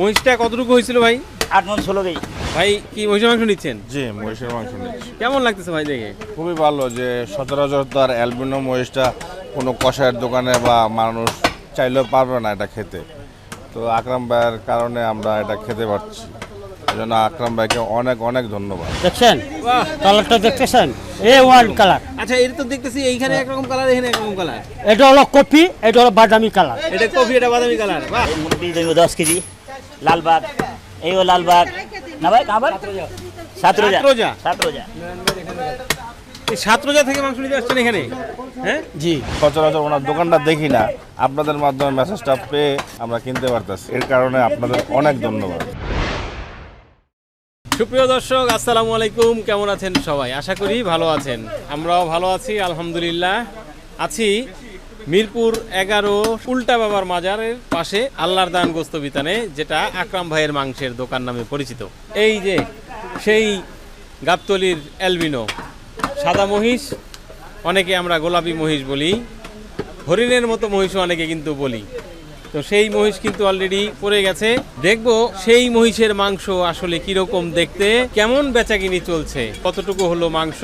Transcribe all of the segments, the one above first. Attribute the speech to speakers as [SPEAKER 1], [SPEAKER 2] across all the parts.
[SPEAKER 1] মহিষটা কতটুকু হয়েছিল ভাই?
[SPEAKER 2] আট মন ষোলো কেজি।
[SPEAKER 1] ভাই কি মহিষের মাংস নিচ্ছেন?
[SPEAKER 3] জি মহিষের মাংস নিচ্ছি।
[SPEAKER 1] কেমন লাগতেছে ভাই দেখে?
[SPEAKER 3] খুবই ভালো যে সচরাচর তো আর অ্যালবিনো মহিষটা কোনো কষায়ের দোকানে বা মানুষ চাইলেও পারবে না এটা খেতে। তো আকরাম ভাইয়ের কারণে আমরা এটা খেতে পারছি। এই জন্য আকরাম ভাইকে অনেক অনেক ধন্যবাদ।
[SPEAKER 2] দেখছেন? কালারটা দেখতেছেন? এ ওয়ান কালার
[SPEAKER 1] আচ্ছা এটা তো দেখতেছি এইখানে একরকম কালার এখানে একরকম কালার
[SPEAKER 2] এটা হলো কপি এটা হলো বাদামি কালার
[SPEAKER 1] এটা কফি এটা বাদামি কালার বাহ।
[SPEAKER 4] দশ কেজি। লালবাগ। এই ও লালবাগ। না ভাই কাবার সাত রোজা
[SPEAKER 1] সাতরোজা?
[SPEAKER 4] সাত
[SPEAKER 1] এই সাত রোজা থেকে মাংস নিতে আসছেন এখানে? হ্যাঁ?
[SPEAKER 2] জি।
[SPEAKER 3] সচরাচর ওনার দোকানটা দেখি না। আপনাদের মাধ্যমে মেসেজটা পেয়ে আমরা কিনতে পারতেছি। এর কারণে আপনাদের অনেক ধন্যবাদ।
[SPEAKER 1] সুপ্রিয় দর্শক আসসালামু আলাইকুম। কেমন আছেন সবাই? আশা করি ভালো আছেন। আমরাও ভালো আছি আলহামদুলিল্লাহ। আছি। মিরপুর এগারো উল্টা বাবার মাজারের পাশে আল্লাহর দান গোস্ত বিতানে, যেটা আকরাম ভাইয়ের মাংসের দোকান নামে পরিচিত। এই যে সেই গাবতলির অ্যালবিনো, সাদা মহিষ, অনেকে আমরা গোলাপি মহিষ বলি, হরিণের মতো মহিষও অনেকে কিন্তু বলি। তো সেই মহিষ কিন্তু অলরেডি পড়ে গেছে। দেখব সেই মহিষের মাংস আসলে কীরকম দেখতে, কেমন বেচাকিনি চলছে, কতটুকু হলো মাংস,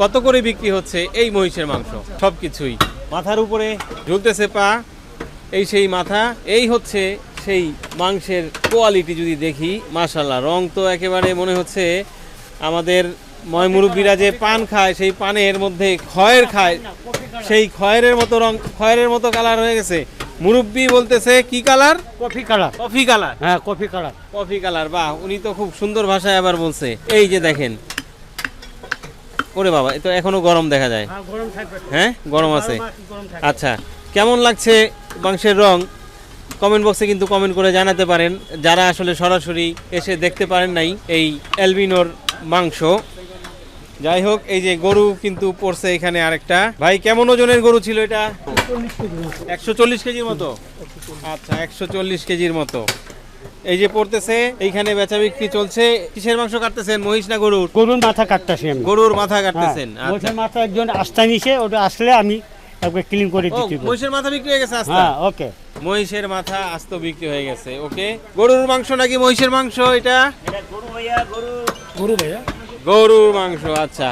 [SPEAKER 1] কত করে বিক্রি হচ্ছে এই মহিষের মাংস, সবকিছুই। মাথার উপরে ঝুলতেছে পা এই সেই মাথা এই হচ্ছে সেই মাংসের কোয়ালিটি যদি দেখি মাশাল্লাহ রং তো একেবারে মনে হচ্ছে আমাদের ময়মুরব্বীরা যে পান খায় সেই পানের মধ্যে খয়ের খায় সেই খয়ের মতো রং খয়ের মতো কালার হয়ে গেছে। মুরব্বি বলতেছে কি colour
[SPEAKER 2] coffee colour
[SPEAKER 1] coffee colour
[SPEAKER 2] হ্যাঁ কফি কালার
[SPEAKER 1] কফি কালার বাহ উনি তো খুব সুন্দর ভাষায় আবার বলছে। এই যে দেখেন ওরে বাবা তো এখনও গরম দেখা যায়।
[SPEAKER 2] হ্যাঁ গরম
[SPEAKER 1] হ্যাঁ? গরম আছে? আচ্ছা কেমন লাগছে মাংসের রং? কমেন্ট বক্সে কিন্তু কমেন্ট করে জানাতে পারেন। যারা আসলে সরাসরি এসে দেখতে পারেন নাই এই অ্যালবিনোর মাংস। যাই হোক এই যে গরু কিন্তু পড়ছে এখানে আরেকটা। ভাই কেমন ওজনের গরু ছিল এটা? একশো চল্লিশ কেজির মতো। আচ্ছা একশো চল্লিশ কেজির মতো। এই যে পড়তেছে এইখানে বেচা বিক্রি চলছে। কিসের মাংস কাটতেছেন? মহিষ না গরুর?
[SPEAKER 2] গরুর মাথা কাটতেছি আমি।
[SPEAKER 1] গরুর মাথা
[SPEAKER 2] হ্যাঁ,
[SPEAKER 1] কাটতেছেন। আচ্ছা।
[SPEAKER 2] মোষের মাথা একজন আস্থা নিছে ওটা আসলে আমি একবার ক্লিন করে পারি।
[SPEAKER 1] মহিষের মাথা বিক্রি হয়ে গেছে আস্তা?
[SPEAKER 2] হ্যাঁ ওকে।
[SPEAKER 1] মহিষের মাথা আস্ত বিক্রি হয়ে গেছে ওকে। গরুর মাংস নাকি মহিষের মাংস এটা?
[SPEAKER 4] এটা গরু ভাইয়া গরু। গরু ভাইয়া।
[SPEAKER 1] গরুর মাংস আচ্ছা।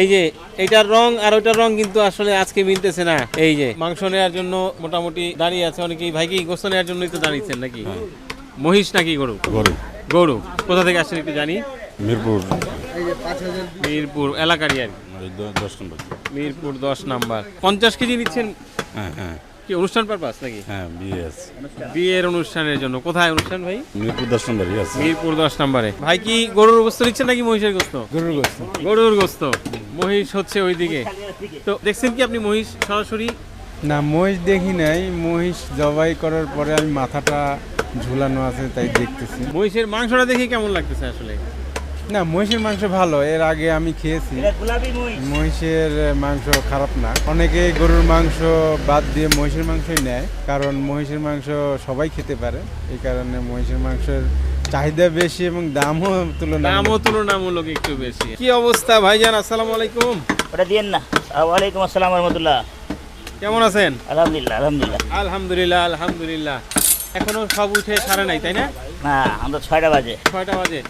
[SPEAKER 1] এই যে এটার রং আর ওইটার রং কিন্তু আসলে আজকে মিলতেছে না। এই যে মাংস নেওয়ার জন্য মোটামুটি দাঁড়িয়ে আছে। অনেকেই ভাই কি গোস্ত নেওয়ার জন্যই তো দাঁড়িয়েছেন নাকি? মহিষ নাকি গরু?
[SPEAKER 3] গরু।
[SPEAKER 1] গরু। কোথা থেকে আসছেন একটু জানি
[SPEAKER 3] মিরপুর।
[SPEAKER 1] মিরপুর এলাকারই আর কি।
[SPEAKER 3] দশ নম্বর।
[SPEAKER 1] মিরপুর দশ নাম্বার। পঞ্চাশ কেজি নিচ্ছেন?
[SPEAKER 3] হ্যাঁ হ্যাঁ।
[SPEAKER 1] কি অনুষ্ঠান পারপাস নাকি?
[SPEAKER 3] হ্যাঁ বিএস
[SPEAKER 1] বিয়ের অনুষ্ঠানের জন্য। কোথায় অনুষ্ঠান ভাই?
[SPEAKER 3] মিরপুর দশ নম্বর
[SPEAKER 1] মিরপুর দশ নম্বরে। ভাই কি গরুর গোস্ত নিচ্ছেন নাকি মহিষের গোস্ত?
[SPEAKER 5] গরুর গোস্ত।
[SPEAKER 1] গরুর গোস্ত। মহিষ হচ্ছে ওইদিকে। তো দেখছেন কি আপনি মহিষ সরাসরি?
[SPEAKER 5] না মহিষ দেখি নাই। মহিষ জবাই করার পরে আমি মাথাটা ঝুলানো আছে তাই দেখতেছি।
[SPEAKER 1] মহিষের মাংসটা দেখে কেমন লাগতেছে আসলে?
[SPEAKER 5] না মহিষের মাংস ভালো এর আগে আমি খেয়েছি।
[SPEAKER 4] এটা গোলাপি মুই
[SPEAKER 5] মহিষের মাংস খারাপ না। অনেকে গরুর মাংস বাদ দিয়ে মহিষের মাংসই নেয় কারণ মহিষের মাংস সবাই খেতে পারে। এই কারণে মহিষের মাংসের চাহিদা বেশি এবং দামও তুলনা
[SPEAKER 1] দামও তুলনামূলক একটু বেশি। কি অবস্থা ভাইজান? আসসালামু আলাইকুম।
[SPEAKER 4] ওটা দিয়েন না। ওয়ালাইকুম আসসালাম রহমতুল্লাহ।
[SPEAKER 1] কেমন আছেন?
[SPEAKER 4] আলহামদুলিল্লাহ আলহামদুলিল্লাহ।
[SPEAKER 1] আলহামদুলিল্লাহ আলহামদুলিল্লাহ। এখনও সব উঠে ছাড়ে নাই তাই না?
[SPEAKER 4] না আমরা ছয়টা বাজে।
[SPEAKER 1] ছয়টা বাজে।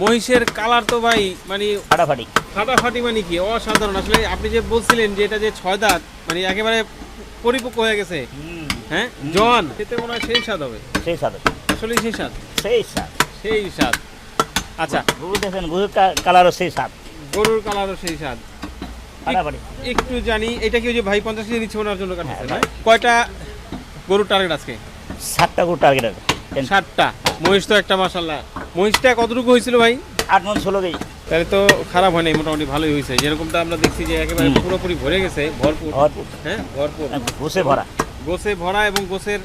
[SPEAKER 1] মহিষের কালার তো ভাই মানে
[SPEAKER 4] ফাটাফাটি।
[SPEAKER 1] ফাটাফাটি মানে কি? অসাধারণ। আসলে আপনি যে বলছিলেন যে এটা যে ছয় দাঁত মানে একেবারে পরিপক্ক হয়ে গেছে। হ্যাঁ? জন খেতে মনে হয় সেই স্বাদ হবে।
[SPEAKER 4] সেই সাথে
[SPEAKER 1] আসলে সেই স্বাদ।
[SPEAKER 4] সেই সাত
[SPEAKER 1] সেই স্বাদ। আচ্ছা।
[SPEAKER 4] গরু দেখেন গরুর কালারও সেই সাত
[SPEAKER 1] গরুর কালারও সেই স্বাদ। একটু জানি এটা কি ওই যে ভাই পঞ্চাশ কেজি নিচ্ছে ওনার জন্য কাটতেছে
[SPEAKER 4] হ্যাঁ,
[SPEAKER 1] কয়টা গরুর টার্গেট আজকে?
[SPEAKER 4] সাতটা গরু টার্গেট আছে।
[SPEAKER 1] ষাটটা মহিষ তো একটা মাসাল্লাহ মহিষটা কতটুকু হয়েছিল ভাই?
[SPEAKER 4] আট মন ষোলো কেজি।
[SPEAKER 1] তাহলে তো খারাপ হয় নাই মোটামুটি ভালোই হয়েছে। যেরকমটা আমরা দেখছি যে একেবারে পুরোপুরি ভরে গেছে ভরপুর। হ্যাঁ ভরপুর।
[SPEAKER 4] ঘুষে ভরা।
[SPEAKER 1] গোসে ভরা এবং গোসের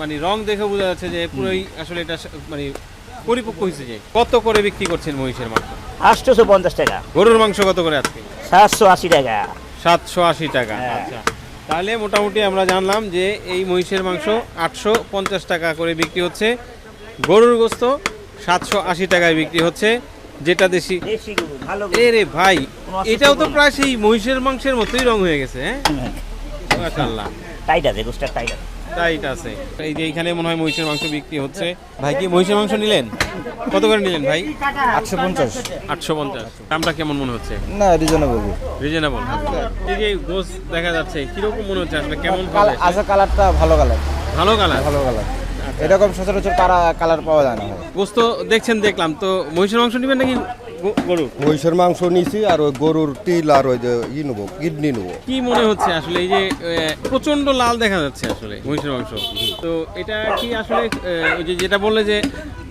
[SPEAKER 1] মানে রং দেখে বোঝা যাচ্ছে যে পুরোই আসলে এটা মানে পরিপক্ক হয়েছে যে। কত করে বিক্রি করছেন মহিষের মাংস?
[SPEAKER 4] আটশোশো পঞ্চাশ টাকা।
[SPEAKER 1] গরুর মাংস কত করে আজকে?
[SPEAKER 4] সাতশো আশি টাকা।
[SPEAKER 1] সাতশো আশি টাকা
[SPEAKER 4] হ্যাঁ।
[SPEAKER 1] আচ্ছা। তাহলে মোটামুটি আমরা জানলাম যে এই মহিষের মাংস আটশো পঞ্চাশ টাকা করে বিক্রি হচ্ছে। গরুর গোস্ত সাতশো আশি টাকায় বিক্রি হচ্ছে। যেটা দেশি এরে ভাই এটাও তো প্রায় সেই মহিষের মাংসের মতোই রং হয়ে গেছে হ্যাঁ? মাশাআল্লাহ।
[SPEAKER 4] টাইট আছে গোসটা টাইট আছে।
[SPEAKER 1] টাইট আছে। এই যে এখানে মনে হয় মহিষের মাংস বিক্রি হচ্ছে। ভাই কি মহিষের মাংস নিলেন? কত করে নিলেন ভাই?
[SPEAKER 6] আটশো পঞ্চাশ।
[SPEAKER 1] আটশো পঞ্চাশ। দামটা কেমন মনে হচ্ছে?
[SPEAKER 6] না রিজনেবল
[SPEAKER 1] রিজনেবল এই যে গোস দেখা যাচ্ছে কীরকম মনে হচ্ছে আসলে কেমন
[SPEAKER 6] আছে কালারটা ভালো কালার।
[SPEAKER 1] ভালো কালার?
[SPEAKER 6] ভালো কালার। এরকম সচরাচর কারা কালার পাওয়া যায় না।
[SPEAKER 1] গোস্ত দেখছেন দেখলাম। তো মহিষের মাংস নেবেন নাকি গো- গরুর?
[SPEAKER 7] মহিষের মাংস নিছি আর ওই গরুর তিল আর ওই যে ই নেব কিডনি নেব।
[SPEAKER 1] কি মনে হচ্ছে আসলে এই যে প্রচণ্ড লাল দেখা যাচ্ছে আসলে মহিষের মাংস? তো এটা কি আসলে ওই যে যেটা বললে যে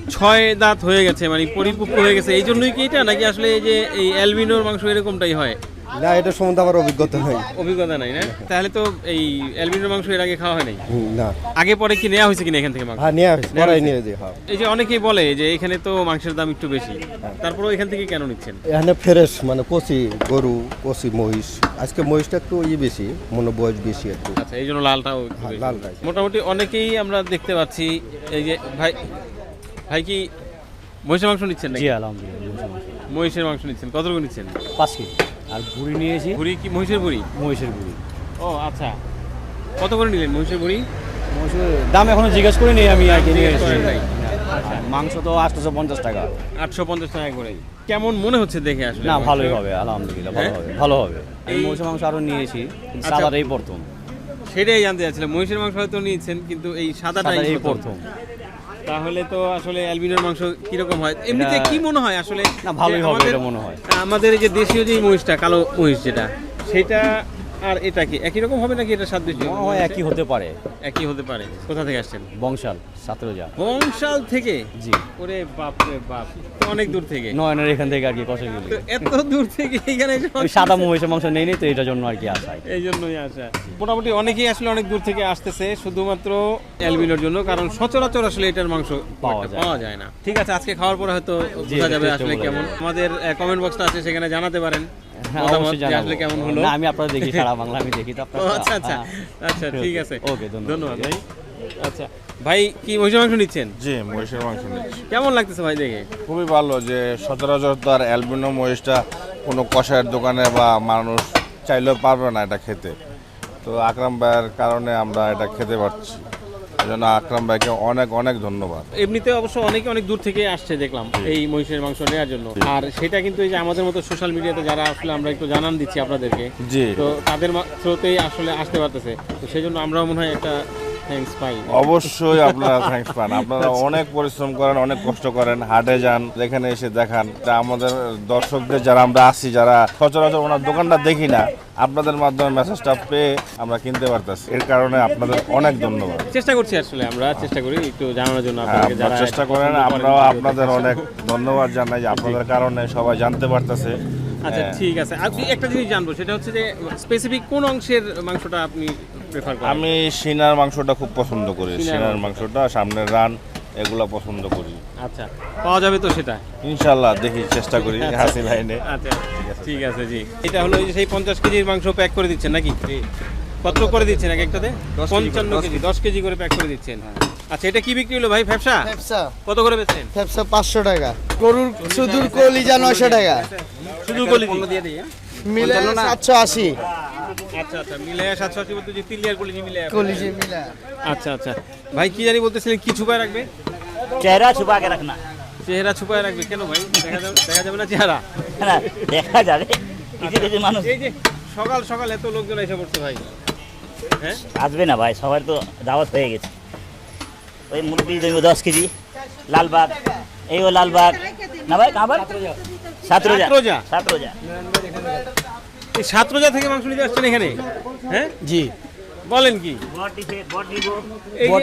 [SPEAKER 1] ছয় দাঁত হয়ে গেছে মানে পরিপক্ক হয়ে গেছে এই জন্যই কি এটা? নাকি আসলে এই যে এই অ্যালবিনোর মাংস এরকমটাই হয়?
[SPEAKER 7] না এটা সম্বন্ধে আমার অভিজ্ঞতা নেই।
[SPEAKER 1] অভিজ্ঞতা নাই না? তাহলে তো এই অ্যালবিনোর মাংস এর আগে খাওয়া হয় নাই?
[SPEAKER 7] না।
[SPEAKER 1] আগে পরে কি নেওয়া হয়েছে কিনা এখান থেকে মাংস?
[SPEAKER 7] হ্যাঁ নিয়ে আসি পরাই নিয়ে যাই হ্যাঁ।
[SPEAKER 1] এই যে অনেকেই বলে যে এখানে তো মাংসের দাম একটু বেশি। তারপরেও এখান থেকে কেন নিচ্ছেন?
[SPEAKER 7] এখানে ফ্রেশ মানে কচি গরু কচি মহিষ। আজকে মহিষটা একটু ই বেশি মনে বয়স বেশি একটু।
[SPEAKER 1] আচ্ছা এই জন্য লালটাও
[SPEAKER 7] হ্যাঁ,
[SPEAKER 1] বেশি।
[SPEAKER 7] লালটাই।
[SPEAKER 1] মোটামুটি অনেকেই আমরা দেখতে পাচ্ছি এই যে ভাই ভাই কি মহিষের মাংস নিচ্ছেন নাকি?
[SPEAKER 2] জি আলহামদুলিল্লাহ
[SPEAKER 1] মহিষের মাংস। নিচ্ছেন। কত করে নিচ্ছেন?
[SPEAKER 2] পাঁচ কেজি। আর ভুড়ি নিয়েছি।
[SPEAKER 1] ভুড়ি কি মহিষের ভুড়ি
[SPEAKER 2] মহিষের ভুড়ি
[SPEAKER 1] ও আচ্ছা। কত করে নিলেন মহিষের ভুড়ি
[SPEAKER 2] মহিষের দাম এখনও জিজ্ঞেস করে নিই আমি আর কি নিয়ে
[SPEAKER 1] করেন নাই?
[SPEAKER 2] আচ্ছা মাংস তো আটশোশো পঞ্চাশ টাকা।
[SPEAKER 1] আটশো পঞ্চাশ টাকা করে কেমন মনে হচ্ছে দেখে আসলে
[SPEAKER 2] না ভালোই হবে আলহামদুলিল্লাহ ভালো
[SPEAKER 1] হ্যাঁ?
[SPEAKER 2] হবে ভালো হবে। এই মহিষের মাংস আরও নিয়েছি
[SPEAKER 1] আচ্ছা।
[SPEAKER 2] সাদাটাই প্রথম।
[SPEAKER 1] সেটাই জানতে চাচ্ছিলাম মহিষের মাংস হয়তো নিয়েছেন কিন্তু এই সাদাটাই প্রথম। তাহলে তো আসলে অ্যালবিনোর মাংস কীরকম হয় এমনিতে কি মনে হয় আসলে
[SPEAKER 2] না, ভালোই হবে এটা মনে হয়।
[SPEAKER 1] আমাদের এই যে দেশীয় যে মহিষটা কালো মহিষ যেটা সেটা আর এটা কি? একই রকম হবে নাকি এটা
[SPEAKER 2] মনে হয় একই হতে পারে।
[SPEAKER 1] একই হতে পারে। কোথা থেকে আসছেন?
[SPEAKER 2] বংশাল সাতরোজা।
[SPEAKER 1] বংশাল থেকে?
[SPEAKER 2] জি।
[SPEAKER 1] ওরে বাপ রে বাপ। অনেক দূর থেকে।
[SPEAKER 2] নয়নের এখান থেকে আর কি কষে গেলি।
[SPEAKER 1] এত দূর থেকে এখানে
[SPEAKER 2] ওই সাদা মহিষের মাংস নেই তো এটার জন্য আর কি আসাই
[SPEAKER 1] এই জন্যই আসা মোটামুটি অনেকেই আসলে অনেক দূর থেকে আসতেছে শুধুমাত্র অ্যালবিনোর জন্য কারণ সচরাচর আসলে এটার মাংস
[SPEAKER 2] পাওয়া যায়।
[SPEAKER 1] পাওয়া যায় না। ঠিক আছে আজকে খাওয়ার পরে হয়তো বোঝা যাবে আসলে কেমন। আমাদের কমেন্ট বক্সটা আছে সেখানে জানাতে পারেন।
[SPEAKER 2] হ্যাঁ
[SPEAKER 1] আসলে কেমন হলো?
[SPEAKER 2] না আমি আপনারা দেখি সারা বাংলা আমি দেখি তো আপনারা
[SPEAKER 1] আচ্ছা আচ্ছা।
[SPEAKER 2] হ্যাঁ।
[SPEAKER 1] আচ্ছা ঠিক আছে।
[SPEAKER 2] ওকে ধন্যবাদ।
[SPEAKER 1] ধন্যবাদ ভাই। আচ্ছা ভাই কি মহিষের মাংস নিচ্ছেন?
[SPEAKER 3] জি মহিষের মাংস নিচ্ছি।
[SPEAKER 1] কেমন লাগতেছে ভাই দেখে?
[SPEAKER 3] খুবই ভালো যে সচরাচর তো আর অ্যালবিনো মহিষটা কোনো কষায়ের দোকানে বা মানুষ চাইলেও পারবে না এটা খেতে। তো আকরাম ভাইয়ের কারণে আমরা এটা খেতে পারছি। জন্য আকরাম ভাইকে অনেক অনেক ধন্যবাদ।
[SPEAKER 1] এমনিতে অবশ্য অনেকে অনেক দূর থেকে আসছে দেখলাম এই মহিষের মাংস নেওয়ার জন্য। আর সেটা কিন্তু এই যে আমাদের মতো সোশ্যাল মিডিয়াতে যারা আসলে আমরা একটু জানান দিচ্ছি আপনাদেরকে
[SPEAKER 3] জি।
[SPEAKER 1] তো তাদের স্রোতেই আসলে আসতে পারতেছে। তো সেই জন্য আমরাও মনে হয় একটা থ্যাঙ্কস পাই
[SPEAKER 3] অবশ্যই আপনারা থ্যাঙ্কস পান। আপনারা অনেক পরিশ্রম করেন অনেক কষ্ট করেন হাটে যান এখানে এসে দেখান। তা আমাদের দর্শকদের যারা আমরা আসি যারা সচরাচর ওনার দোকানটা দেখি না আপনাদের মাধ্যমে মেসেজটা পেয়ে আমরা কিনতে পারতেছি। এর কারণে আপনাদের অনেক ধন্যবাদ।
[SPEAKER 1] চেষ্টা করছি আসলে আমরা চেষ্টা করি একটু জানানোর জন্য
[SPEAKER 3] হ্যাঁ,
[SPEAKER 1] আপনাদেরকে যারা
[SPEAKER 3] চেষ্টা করেন আমরাও আপনাদের অনেক ধন্যবাদ জানাই যে আপনাদের কারণে সবাই জানতে পারতেছে।
[SPEAKER 1] আচ্ছা
[SPEAKER 3] হ্যাঁ।
[SPEAKER 1] ঠিক আছে। আপনি একটা জিনিস জানব সেটা হচ্ছে যে স্পেসিফিক কোন অংশের মাংসটা আপনি প্রেফার করেন?
[SPEAKER 3] আমি সিনার মাংসটা খুব পছন্দ করি।
[SPEAKER 1] সিনার
[SPEAKER 3] মাংসটা সামনের রান এগুলো পছন্দ করি।
[SPEAKER 1] আচ্ছা পাওয়া যাবে তো সেটা?
[SPEAKER 3] ইনশাল্লাহ দেখি চেষ্টা করি হাসি লাইনে।
[SPEAKER 1] আচ্ছা ঠিক আছে জি। এটা হলো যে সেই পঞ্চাশ কেজির মাংস প্যাক করে দিচ্ছেন নাকি? কত করে দিচ্ছেন এক একটাতে? পঞ্চান্ন কেজি দশ কেজি করে প্যাক করে দিচ্ছেন। আচ্ছা এটা কি বিক্রি হলো ভাই? ফ্যাপসা?
[SPEAKER 8] ফ্যাপসা।
[SPEAKER 1] কত করে বেচছেন?
[SPEAKER 8] ফ্যাপসা পাঁচশো টাকা। গরুর সুদূর কলিজা নয়শো টাকা।
[SPEAKER 1] শুধু গলি দিয়ে দিই
[SPEAKER 8] হ্যাঁ? মিলে 780
[SPEAKER 1] আচ্ছা আচ্ছা মিলে 780 বলতে যে তিন লেয়ার কলিজি মিলে
[SPEAKER 8] কলিজি মিলে।
[SPEAKER 1] আচ্ছা আচ্ছা। ভাই কি জানি বলতেছিলেন কি ছুপায় রাখবে?
[SPEAKER 4] চেহারা ছুপা কে রাখনা
[SPEAKER 1] চেহারা ছুপায় রাখবে কেন ভাই? দেখা যাবে দেখা যাবে না চেহারা?
[SPEAKER 4] না দেখা যাবে। কিছু কিছু মানুষ
[SPEAKER 1] এই যে সকাল সকাল এত লোকজন এসে পড়তো ভাই। হ্যাঁ?
[SPEAKER 4] আসবে না ভাই সবার তো দাওয়াত হয়ে গেছে। ওই মুরগি দেবো দশ কেজি লালবাগ এই ও লালবাগ। না ভাই কাবার সাত রোজা
[SPEAKER 1] সাতরোজা?
[SPEAKER 4] সাত রোজা
[SPEAKER 1] এই সাতরোজা থেকে মাংস নিতে আসছেন এখানে? হ্যাঁ?
[SPEAKER 2] জি।
[SPEAKER 1] বলেন কি?
[SPEAKER 4] বট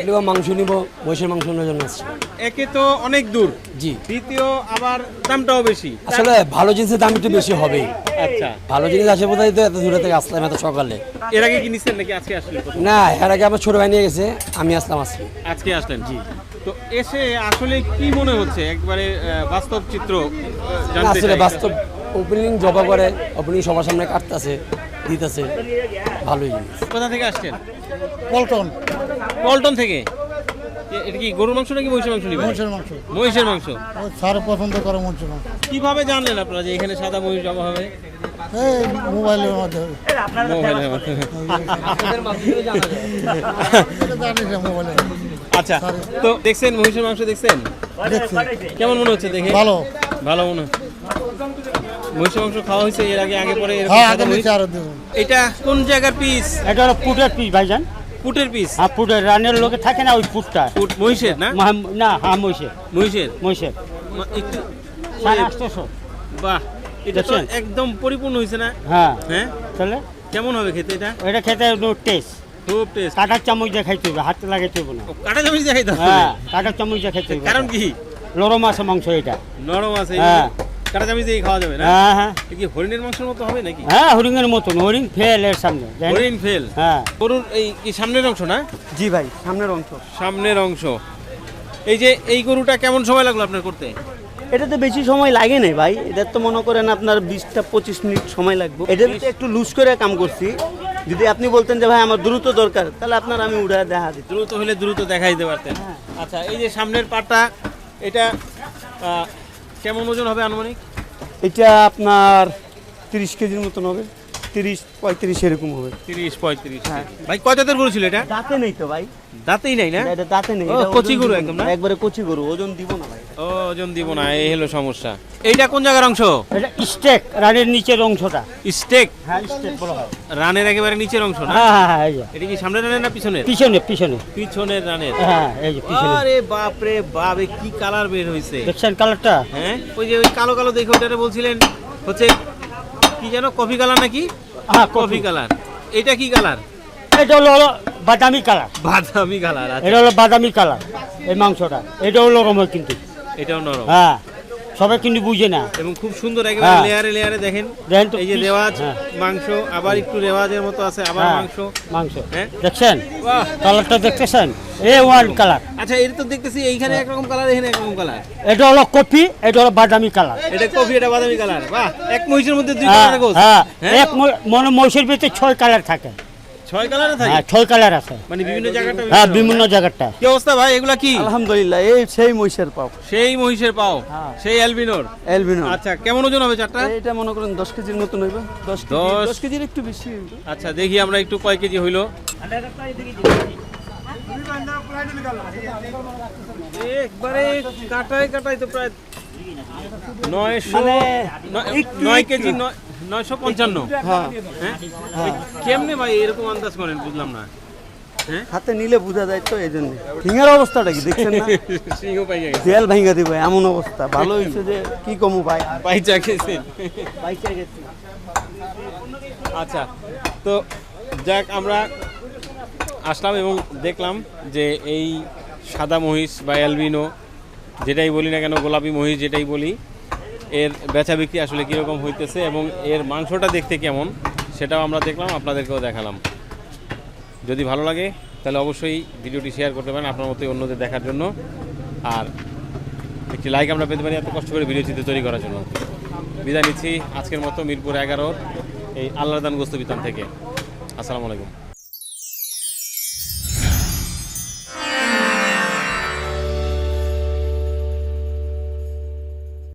[SPEAKER 2] নিব। মাংস নিব মহিষের মাংস নেওয়ার জন্য আসছি।
[SPEAKER 1] একে তো অনেক দূর।
[SPEAKER 2] জি।
[SPEAKER 1] দ্বিতীয় আবার দামটাও বেশি।
[SPEAKER 2] আসলে ভালো জিনিসের দাম একটু বেশি হবেই।
[SPEAKER 1] আচ্ছা।
[SPEAKER 2] ভালো জিনিস আসে বোধহয় তো এত দূরে থেকে আসলাম এত সকালে।
[SPEAKER 1] এর আগে কি নিচ্ছেন নাকি আজকে আসলেন
[SPEAKER 2] না এর আগে আমার ছোট ভাই নিয়ে গেছে আমি আসলাম আজকে।
[SPEAKER 1] আজকে আসলেন জি। তো এসে আসলে কি মনে হচ্ছে? একবারে বাস্তব চিত্র
[SPEAKER 2] আসলে বাস্তব ওপেনিং জবা করে ওপেনিং সবার সামনে কাটতেছে দিতেছে ভালোই জিনিস।
[SPEAKER 1] কোথা থেকে আসছেন?
[SPEAKER 8] পল্টন।
[SPEAKER 1] পল্টন থেকে? এটা কি গরুর মাংস নাকি মহিষের মাংস নিবেন?
[SPEAKER 8] মহিষের মাংস।
[SPEAKER 1] মহিষের মাংস।
[SPEAKER 8] স্যার পছন্দ করে মহিষের মাংস।
[SPEAKER 1] কীভাবে জানলেন আপনারা যে এখানে সাদা মহিষ জমা হবে?
[SPEAKER 8] মোবাইলের মধ্যে।
[SPEAKER 1] মোবাইলের মাধ্যমে।
[SPEAKER 8] জানি যে মোবাইলে
[SPEAKER 1] আচ্ছা তো দেখছেন মহিষের মাংস দেখছেন? কেমন মনে হচ্ছে দেখে?
[SPEAKER 8] ভালো।
[SPEAKER 1] ভালো মনে হয়। মহিষের মাংস খাওয়া হয়েছে এর আগে আগে পরে
[SPEAKER 8] হ্যাঁ
[SPEAKER 1] এটা কোন জায়গার পিস
[SPEAKER 9] এটা হলো পুটের পিস ভাইজান।
[SPEAKER 1] পুটের পিস
[SPEAKER 9] হ্যাঁ পুটের রানের লোকে থাকে না ওই পুটটা।
[SPEAKER 1] পুট মহিষের না?
[SPEAKER 9] না হ্যাঁ মহিষের।
[SPEAKER 1] মহিষের?
[SPEAKER 9] মহিষের।
[SPEAKER 1] একটু
[SPEAKER 9] সাড়ে আটশোশো।
[SPEAKER 1] বাহ এটা তো একদম পরিপূর্ণ হয়েছে না?
[SPEAKER 9] হ্যাঁ।
[SPEAKER 1] হ্যাঁ?
[SPEAKER 9] তাহলে?
[SPEAKER 1] কেমন হবে খেতে এটা?
[SPEAKER 9] এটা খেতে টেস্ট
[SPEAKER 1] খুব টেস্ট
[SPEAKER 9] কাটার চামচ দিয়ে খাইতে হবে হাতে লাগাইতে হবে না।
[SPEAKER 1] কাটা চামচ দেখাই দাও
[SPEAKER 9] হ্যাঁ কাটার চামচ দিয়ে খাইতে হবে
[SPEAKER 1] কারণ কি?
[SPEAKER 9] লরম আছে মাংস এটা।
[SPEAKER 1] নরম আছে
[SPEAKER 9] হ্যাঁ।
[SPEAKER 1] কাটা চামচ দিয়ে খাওয়া যাবে না?
[SPEAKER 9] হ্যাঁ হ্যাঁ।
[SPEAKER 1] কি হরিণের মাংসের মতো হবে নাকি?
[SPEAKER 9] হ্যাঁ হরিণের মতন হরিণ ফেল এর সামনে
[SPEAKER 1] হরিণ ফেল?
[SPEAKER 9] হ্যাঁ।
[SPEAKER 1] গরুর এই কি সামনের অংশ না?
[SPEAKER 2] জি ভাই সামনের অংশ।
[SPEAKER 1] সামনের অংশ। এই যে এই গরুটা কেমন সময় লাগল আপনার করতে?
[SPEAKER 2] এটা তো বেশি সময় লাগে নাই ভাই। এটার তো মনে করেন আপনার বিশটা পঁচিশ মিনিট সময় লাগবে। ভিতরে একটু লুজ করে কাম করছি। যদি আপনি বলতেন যে ভাই আমার দ্রুত দরকার তাহলে আপনার আমি উড়া দেখা দিত
[SPEAKER 1] দ্রুত হলে দ্রুত দেখাই দিতে পারতেন। আচ্ছা এই যে সামনের পাটটা এটা আহ, কেমন ওজন হবে আনুমানিক?
[SPEAKER 2] এটা আপনার তিরিশ কেজির মতন হবে। তিরিশ পঁয়ত্রিশ এরকম হবে।
[SPEAKER 1] তিরিশ পঁয়ত্রিশ হ্যাঁ। ভাই কয় জাতের গরু ছিল এটা?
[SPEAKER 2] দাঁতে নেই তো ভাই।
[SPEAKER 1] দাঁতেই নাই না?
[SPEAKER 2] এটা দাঁতে নেই
[SPEAKER 1] ও,
[SPEAKER 2] এটা
[SPEAKER 1] কচি গরু
[SPEAKER 2] দিব
[SPEAKER 1] একদম
[SPEAKER 2] না। একবারে কচি গরু ওজন দিব না। ভাই
[SPEAKER 1] ওজন দিব না এই হলো সমস্যা। এইটা কোন জায়গার অংশ?
[SPEAKER 9] এটা স্টেক রানের নিচের অংশটা।
[SPEAKER 1] স্টেক?
[SPEAKER 9] হ্যাঁ স্টেক বলা হয়।
[SPEAKER 1] রানের একেবারে নিচের অংশ না?
[SPEAKER 9] হ্যাঁ হ্যাঁ হ্যাঁ এই যে।
[SPEAKER 1] এটা কি সামনের রানের না পিছনের?
[SPEAKER 9] পিছনে পিছনে
[SPEAKER 1] পিছনের রানের।
[SPEAKER 9] হ্যাঁ এই যে পিছনে
[SPEAKER 1] আরে বাপ রে বাপ কি কালার বের হয়েছে
[SPEAKER 9] দেখছেন কালারটা
[SPEAKER 1] হ্যাঁ ওই যে ওই কালো কালো দেখে ওটারে বলছিলেন হচ্ছে কি যেন কফি কালার নাকি?
[SPEAKER 9] হ্যাঁ
[SPEAKER 1] কফি কালার এটা কি কালার
[SPEAKER 9] এটা হলো বাদামি কালার
[SPEAKER 1] বাদামি কালার আচ্ছা।
[SPEAKER 9] এটা হলো বাদামি কালার এই মাংসটা। এটা হলো রময় কিন্তু।
[SPEAKER 1] এটাও নরম।
[SPEAKER 9] হ্যাঁ সবাই কিন্তু বুঝে না।
[SPEAKER 1] এবং খুব সুন্দর একেবারে
[SPEAKER 9] হ্যাঁ।
[SPEAKER 1] লেয়ারে লেয়ারে দেখেন।
[SPEAKER 9] দেখেন তো
[SPEAKER 1] এই যে রেওয়াজ
[SPEAKER 9] হ্যাঁ।
[SPEAKER 1] মাংস আবার একটু রেওয়াজের মতো আছে আবার
[SPEAKER 9] হ্যাঁ,
[SPEAKER 1] মাংস।
[SPEAKER 9] মাংস।
[SPEAKER 1] হ্যাঁ?
[SPEAKER 9] দেখছেন? কালারটা দেখতেছেন? এ ওয়ান কালার
[SPEAKER 1] আচ্ছা এটা তো দেখতেছি এইখানে একরকম কালার এখানে একরকম কালার
[SPEAKER 9] এটা হলো কপি এটা হলো বাদামি কালার
[SPEAKER 1] এটা কফি এটা বাদামি কালার বাহ এক মহিষের মধ্যে দুই কালার গোছ
[SPEAKER 9] হ্যাঁ? এক মনে মহিষের ভিতরে ছয় কালার থাকে।
[SPEAKER 1] ছয় কালারে থাকে
[SPEAKER 9] হ্যাঁ ছয় কালার আছে।
[SPEAKER 1] মানে বিভিন্ন জায়গাটা
[SPEAKER 9] হ্যাঁ
[SPEAKER 1] বিভিন্ন
[SPEAKER 9] জায়গাটা।
[SPEAKER 1] কি অবস্থা ভাই? এগুলা কি?
[SPEAKER 2] আলহামদুলিল্লাহ এই সেই মহিষের পাও।
[SPEAKER 1] সেই মহিষের পাও?
[SPEAKER 2] হ্যাঁ।
[SPEAKER 1] সেই অ্যালবিনোর?
[SPEAKER 2] এলবিনো
[SPEAKER 1] আচ্ছা কেমন ওজন হবে চারটা?
[SPEAKER 2] এটা মনে করেন দশ কেজির মতন হইবে। দশ কেজি
[SPEAKER 1] দশ-
[SPEAKER 2] দশ কেজির একটু বেশি
[SPEAKER 1] আচ্ছা দেখি আমরা একটু কয় কেজি হইল। একবারে কাটায় কাটায় তো প্রায় নয়শো
[SPEAKER 2] মানে
[SPEAKER 1] নয়-। কেজি নয়- নয়শো পঞ্চান্ন।
[SPEAKER 2] হ্যাঁ।
[SPEAKER 1] হ্যাঁ? কেমনে ভাই এরকম আন্দাজ করেন? বুঝলাম না। হ্যাঁ?
[SPEAKER 2] হাতে নিলে বোঝা যায় তো এই জন্য ফিঙ্গার অবস্থাটা কি দেখছেন না? দেয়াল ভাঙ্গা দিব এমন অবস্থা। ভালো হয়েছে যে কি কমু ভাই?
[SPEAKER 1] পাইচা গেছেন আচ্ছা তো যাক আমরা আসলাম এবং দেখলাম যে এই সাদা মহিষ বা অ্যালবিনো যেটাই বলি না কেন গোলাপি মহিষ যেটাই বলি এর বেচা বিক্রি আসলে কীরকম হইতেছে এবং এর মাংসটা দেখতে কেমন, সেটাও আমরা দেখলাম, আপনাদেরকেও দেখালাম। যদি ভালো লাগে, তাহলে অবশ্যই ভিডিওটি শেয়ার করতে পারেন আপনার মতোই অন্যদের দেখার জন্য। আর একটি লাইক আমরা পেতে পারি, এত কষ্ট করে ভিডিও চিত্র তৈরি করার জন্য। বিদায় নিচ্ছি আজকের মতো মিরপুর এগারোর এই আল্লাহদান গোস্ত বিতান থেকে। আসসালামু আলাইকুম।